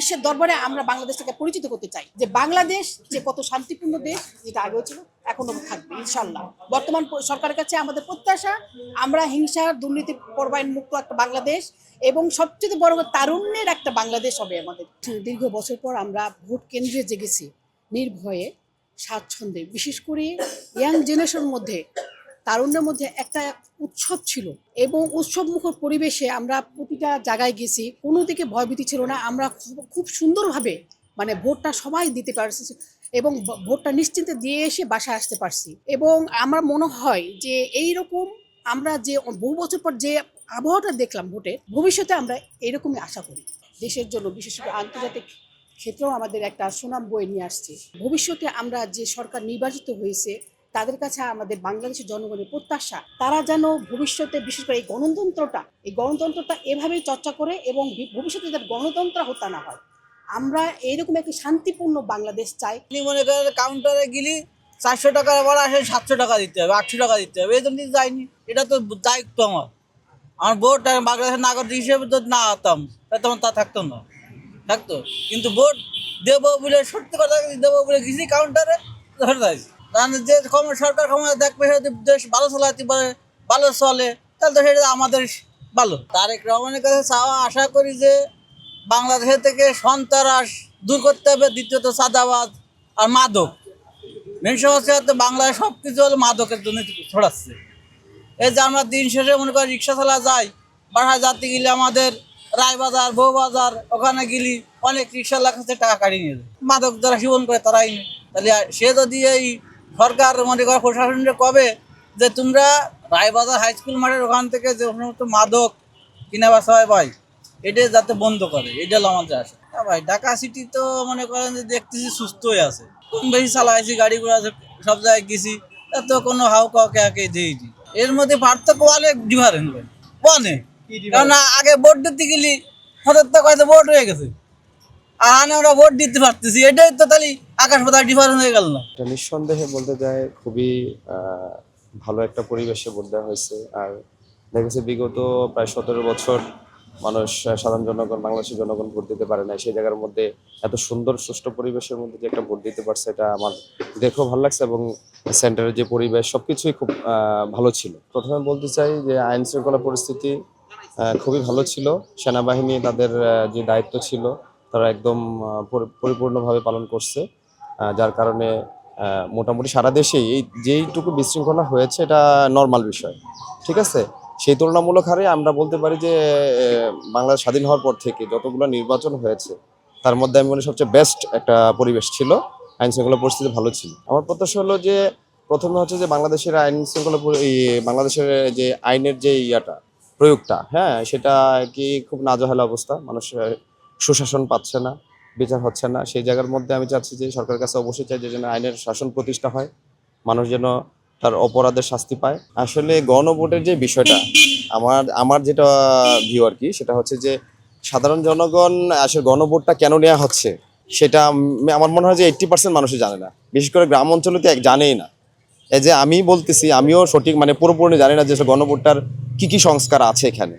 বিশ্বের দরবারে আমরা বাংলাদেশটাকে পরিচিত করতে চাই। যে বাংলাদেশ যে কত শান্তিপূর্ণ দেশ, যেটা আগেও ছিল এখনও থাকবে ইনশাল্লাহ বর্তমান সরকারের কাছে আমাদের প্রত্যাশা, আমরা হিংসা, দুর্নীতি পর্বায়ন মুক্ত একটা বাংলাদেশ, এবং সবচেয়ে বড় তারুণ্যের একটা বাংলাদেশ হবে আমাদের। দীর্ঘ বছর পর আমরা ভোট কেন্দ্রে জেগেছি, নির্ভয়ে স্বাচ্ছন্দ্যে। বিশেষ করে ইয়াং জেনারেশনের মধ্যে তারুণ্যের মধ্যে একটা উৎসব ছিল এবং উৎসব মুখর পরিবেশে আমরা প্রতিটা জায়গায় গেছি। কোনো দিকে ভয়ভীতি ছিল না। আমরা খুব- খুব সুন্দরভাবে মানে ভোটটা সবাই দিতে পারছি এবং ভোটটা নিশ্চিন্তে দিয়ে এসে বাসায় আসতে পারছি। এবং আমার মনে হয় যে এই রকম আমরা যে বহু বছর পর যে আবহাওয়াটা দেখলাম ভোটে, ভবিষ্যতে আমরা এরকমই আশা করি। দেশের জন্য, বিশেষ করে আন্তর্জাতিক ক্ষেত্রেও আমাদের একটা সুনাম বয়ে নিয়ে আসছে। ভবিষ্যতে আমরা যে সরকার নির্বাচিত হয়েছে তাদের কাছে আমাদের বাংলাদেশের জনগণের প্রত্যাশা, তারা যেন ভবিষ্যতে বিশেষ করে এই গণতন্ত্রটা এই গণতন্ত্রটা এভাবেই চর্চা করে এবং ভবিষ্যতে যাতে গণতন্ত্র হত্যা না হয়। আমরা এইরকম একটি শান্তিপূর্ণ বাংলাদেশ চাই। মনে করেন কাউন্টারে গেলি চারশো টাকার বড় আসে সাতশো টাকা দিতে হবে, আটশো টাকা দিতে হবে এই জন্য যাইনি এটা তো দায়িত্ব আমার। আমার ভোট বাংলাদেশের নাগরিক হিসেবে যদি না হতাম তখন তা থাকতো না। থাকতো। কিন্তু ভোট দেবো বলে, সত্যি কথা দেবো বলে গেছি কাউন্টারে ধরে যাইছি যে ক্ষমতা সরকার ক্ষমতা দেখবে সে যদি দেশ ভালো চালাতে পারে, ভালো চলে, তাহলে তো সেটা আমাদের ভালো। তারেক রহমানের কাছে চাওয়া, আশা করি যে বাংলাদেশের থেকে সন্ত্রাস দূর করতে হবে, দ্বিতীয়ত সাদাবাদ আর মাদক। মেন সমস্যা হচ্ছে বাংলায় সব কিছু হলো মাদকের জন্য ছড়াচ্ছে। এই যে আমরা দিন শেষে মনে করি রিক্সা চালা যাই বাসায় যাতে গেলে আমাদের রায়বাজার, বউবাজার, ওখানে গেলি অনেক রিক্সাওয়ালার কাছে টাকা কাটিয়ে নিয়ে মাদক যারা সেবন করে তারাই তাহলে সে যদি এই সরকার মনে করে প্রশাসনকে কবে যে তোমরা রায়বাজার হাই স্কুল মাঠের ওখান থেকে যে সমস্ত মাদক কিনা বাসা হয় ভাই এটা যাতে বন্ধ করে এটা আমাদের আশা। হ্যাঁ ভাই ঢাকা সিটি তো মনে করেন যে দেখতেছি সুস্থই আছে। কম বেশি চালাইছি গাড়িগুলো আছে, সব জায়গায় গেছি তো কোনো হাউ কাউকে একে দিইনি এর মধ্যে পার্থক্য অনেক ডিফারেন্ট ভাই অনেক কারণ আগে ভোট দিতে গেলি হঠাৎ তো কয়তো ভোট হয়ে গেছে। আর আমরা ভোট দিতে পারতেছি এটাই তো তাহলে আকাশ পাতাল হয়ে গেল না। নিঃসন্দেহে বলতে যায় খুবই ভালো একটা পরিবেশে ভোট দেওয়া হয়েছে। আর দেখেছি বিগত প্রায় সতেরো বছর মানুষ সাধারণ জনগণ বাংলাদেশের জনগণ ভোট দিতে পারে না সেই জায়গার মধ্যে এত সুন্দর সুষ্ঠু পরিবেশের মধ্যে যে একটা ভোট দিতে পারছে এটা আমার দেখেও ভালো লাগছে এবং সেন্টারের যে পরিবেশ সবকিছুই খুব আহ, ভালো ছিল। প্রথমে বলতে চাই যে আইন শৃঙ্খলা পরিস্থিতি খুবই ভালো ছিল। সেনাবাহিনী তাদের যে দায়িত্ব ছিল তারা একদম পরিপূর্ণভাবে পালন করছে। যার কারণে মোটামুটি সারা দেশেই এই যেইটুকু বিশৃঙ্খলা হয়েছে, এটা নর্মাল বিষয়, ঠিক আছে? সেই তুলনামূলক হারে আমরা বলতে পারি যে বাংলাদেশ স্বাধীন হওয়ার পর থেকে যতগুলো নির্বাচন হয়েছে, তার মধ্যে আমি মনে সবচেয়ে বেস্ট একটা পরিবেশ ছিল, আইন শৃঙ্খলা পরিস্থিতি ভালো ছিল। আমার প্রত্যাশা হলো যে, প্রথমে হচ্ছে যে বাংলাদেশের আইন শৃঙ্খলা বাংলাদেশের যে আইনের যে ইয়াটা, প্রয়োগটা হ্যাঁ সেটা কি খুব নাজেহাল অবস্থা মানুষ সুশাসন পাচ্ছে না। বিচার হচ্ছে না। সেই জায়গার মধ্যে আমি চাচ্ছি যে সরকারের কাছে অবশ্যই চাই যে যেন আইনের শাসন প্রতিষ্ঠা হয়, মানুষ যেন তার অপরাধের শাস্তি পায়। আসলে গণভোটের যে বিষয়টা, আমার আমার যেটা ভিউ আর কি, সেটা হচ্ছে যে সাধারণ জনগণ আসলে গণভোটটা কেন নেওয়া হচ্ছে, সেটা আমার মনে হয় যে এইট্টি পার্সেন্ট মানুষই জানে না। বিশেষ করে গ্রাম অঞ্চলে তো এক- জানেই না। এই যে আমি বলতেছি, আমিও সঠিক মানে পুরোপুরি জানি না যে গণভোটটার কি কি সংস্কার আছে এখানে।